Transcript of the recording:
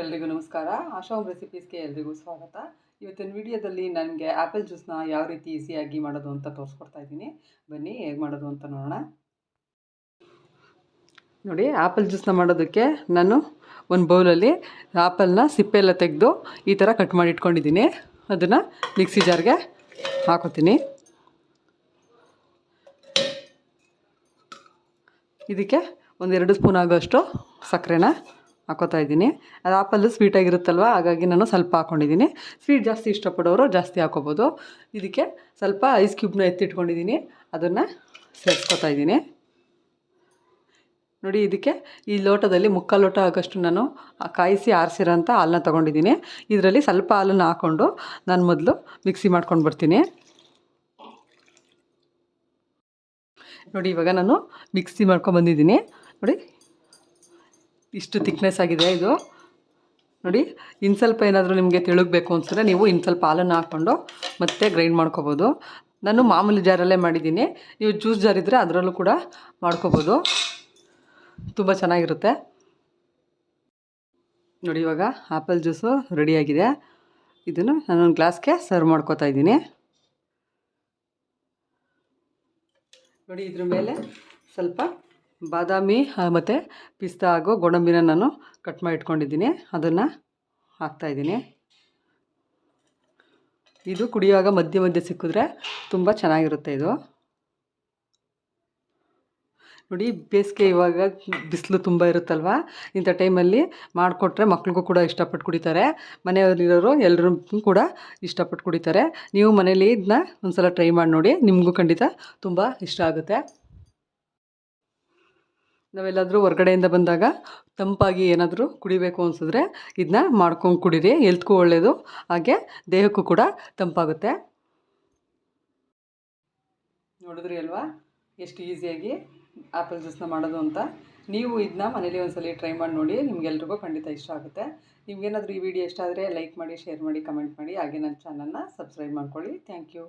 ಎಲ್ರಿಗೂ ನಮಸ್ಕಾರ. ಆಶಾ ಹೋಮ್ ರೆಸಿಪೀಸ್ಗೆ ಎಲ್ರಿಗೂ ಸ್ವಾಗತ. ಇವತ್ತಿನ ವಿಡಿಯೋದಲ್ಲಿ ನನಗೆ ಆ್ಯಪಲ್ ಜ್ಯೂಸ್ನ ಯಾವ ರೀತಿ ಈಸಿಯಾಗಿ ಮಾಡೋದು ಅಂತ ತೋರಿಸ್ಕೊಡ್ತಾ ಇದ್ದೀನಿ. ಬನ್ನಿ ಹೇಗೆ ಮಾಡೋದು ಅಂತ ನೋಡೋಣ. ನೋಡಿ ಆ್ಯಪಲ್ ಜ್ಯೂಸ್ನ ಮಾಡೋದಕ್ಕೆ ನಾನು ಒಂದು ಬೌಲಲ್ಲಿ ಆ್ಯಪಲ್ನ ಸಿಪ್ಪೆ ಎಲ್ಲ ತೆಗೆದು ಈ ಥರ ಕಟ್ ಮಾಡಿ ಇಟ್ಕೊಂಡಿದ್ದೀನಿ. ಅದನ್ನು ಮಿಕ್ಸಿ ಜಾರ್ಗೆ ಹಾಕೋತೀನಿ. ಇದಕ್ಕೆ ಒಂದೆರಡು ಸ್ಪೂನ್ ಆಗೋಷ್ಟು ಸಕ್ಕರೆನ ಹಾಕೋತಾ ಇದ್ದೀನಿ. ಅದು ಆಪಲ್ಲು ಸ್ವೀಟಾಗಿರುತ್ತಲ್ವ ಹಾಗಾಗಿ ನಾನು ಸ್ವಲ್ಪ ಹಾಕ್ಕೊಂಡಿದ್ದೀನಿ ಸ್ವೀಟ್ ಜಾಸ್ತಿ ಇಷ್ಟಪಡೋರು ಜಾಸ್ತಿ ಹಾಕೋಬೋದು. ಇದಕ್ಕೆ ಸ್ವಲ್ಪ ಐಸ್ ಕ್ಯೂಬ್ನ ಎತ್ತಿಟ್ಕೊಂಡಿದ್ದೀನಿ. ಅದನ್ನು ಸೇರಿಸ್ಕೊತಾ ಇದ್ದೀನಿ. ನೋಡಿ, ಇದಕ್ಕೆ ಈ ಲೋಟದಲ್ಲಿ ಮುಕ್ಕಾಲು ಲೋಟ ಆಗೋಷ್ಟು ನಾನು ಕಾಯಿಸಿ ಆರಿಸಿರೋಂಥ ಹಾಲನ್ನ ತೊಗೊಂಡಿದ್ದೀನಿ. ಇದರಲ್ಲಿ ಸ್ವಲ್ಪ ಹಾಲನ್ನು ಹಾಕ್ಕೊಂಡು ನಾನು ಮೊದಲು ಮಿಕ್ಸಿ ಮಾಡ್ಕೊಂಡು ಬರ್ತೀನಿ. ನೋಡಿ, ಇವಾಗ ನಾನು ಮಿಕ್ಸಿ ಮಾಡ್ಕೊಂಡು ಬಂದಿದ್ದೀನಿ. ನೋಡಿ ಇಷ್ಟು ತಿಕ್ನೆಸ್ ಆಗಿದೆ ಇದು. ನೋಡಿ ಇನ್ನು ಸ್ವಲ್ಪ ಏನಾದರೂ ನಿಮಗೆ ತಿಳುಗಬೇಕು ಅನ್ಸಿದ್ರೆ ನೀವು ಇನ್ನು ಸ್ವಲ್ಪ ಹಾಲನ್ನು ಹಾಕ್ಕೊಂಡು ಮತ್ತೆ ಗ್ರೈಂಡ್ ಮಾಡ್ಕೋಬೋದು. ನಾನು ಮಾಮೂಲಿ ಜಾರಲ್ಲೇ ಮಾಡಿದ್ದೀನಿ. ನೀವು ಜ್ಯೂಸ್ ಜಾರ್ ಇದ್ದರೆ ಅದರಲ್ಲೂ ಕೂಡ ಮಾಡ್ಕೋಬೋದು. ತುಂಬ ಚೆನ್ನಾಗಿರುತ್ತೆ. ನೋಡಿ, ಇವಾಗ ಆ್ಯಪಲ್ ಜ್ಯೂಸು ರೆಡಿಯಾಗಿದೆ ಇದನ್ನು ನಾನೊಂದು ಗ್ಲಾಸ್ಗೆ ಸರ್ವ್ ಮಾಡ್ಕೋತಾ ಇದ್ದೀನಿ. ನೋಡಿ, ಇದ್ರ ಮೇಲೆ ಸ್ವಲ್ಪ ಬಾದಾಮಿ ಮತ್ತು ಪಿಸ್ತಾ ಹಾಗೂ ಗೋಡಂಬಿನ ನಾನು ಕಟ್ ಮಾಡಿ ಇಟ್ಕೊಂಡಿದ್ದೀನಿ. ಅದನ್ನು ಹಾಕ್ತಾಯಿದ್ದೀನಿ ಇದು ಕುಡಿಯುವಾಗ ಮಧ್ಯೆ ಮಧ್ಯೆ ಸಿಕ್ಕಿದ್ರೆ ತುಂಬ ಚೆನ್ನಾಗಿರುತ್ತೆ ಇದು. ನೋಡಿ, ಬೇಸಿಗೆ ಇವಾಗ ಬಿಸಿಲು ತುಂಬ ಇರುತ್ತಲ್ವ? ಇಂಥ ಟೈಮಲ್ಲಿ ಮಾಡಿಕೊಟ್ರೆ ಮಕ್ಳಿಗೂ ಕೂಡ ಇಷ್ಟಪಟ್ಟು ಕುಡಿತಾರೆ. ಮನೆಯಲ್ಲಿರೋರು ಎಲ್ಲರೂ ಕೂಡ ಇಷ್ಟಪಟ್ಟು ಕುಡಿತಾರೆ. ನೀವು ಮನೇಲಿ ಇದನ್ನ ಒಂದು ಸಲ ಟ್ರೈ ಮಾಡಿ ನೋಡಿ, ನಿಮಗೂ ಖಂಡಿತ ತುಂಬ ಇಷ್ಟ ಆಗುತ್ತೆ. ನಾವೆಲ್ಲಾದರೂ ಹೊರ್ಗಡೆಯಿಂದ ಬಂದಾಗ ತಂಪಾಗಿ ಏನಾದರೂ ಕುಡಿಬೇಕು ಅನಿಸಿದ್ರೆ ಇದನ್ನ ಮಾಡ್ಕೊಂಡು ಕುಡೀರಿ, ಹೆಲ್ತ್ಗೂ ಒಳ್ಳೆಯದು ಹಾಗೆ ದೇಹಕ್ಕೂ ಕೂಡ ತಂಪಾಗುತ್ತೆ. ನೋಡಿದ್ರಿ ಅಲ್ವಾ? ಎಷ್ಟು ಈಸಿಯಾಗಿ ಆ್ಯಪಲ್ ಜ್ಯೂಸ್ನ ಮಾಡೋದು ಅಂತ. ನೀವು ಇದನ್ನ ಮನೇಲಿ ಒಂದ್ಸಲ ಟ್ರೈ ಮಾಡಿ ನೋಡಿ, ನಿಮಗೆಲ್ರಿಗೂ ಖಂಡಿತ ಇಷ್ಟ ಆಗುತ್ತೆ. ನಿಮ್ಗೇನಾದರೂ ಈ ವಿಡಿಯೋ ಇಷ್ಟ ಆದರೆ ಲೈಕ್ ಮಾಡಿ, ಶೇರ್ ಮಾಡಿ, ಕಮೆಂಟ್ ಮಾಡಿ. ಹಾಗೆ ನನ್ನ ಚಾನಲ್ನ ಸಬ್ಸ್ಕ್ರೈಬ್ ಮಾಡ್ಕೊಳ್ಳಿ. Thank you.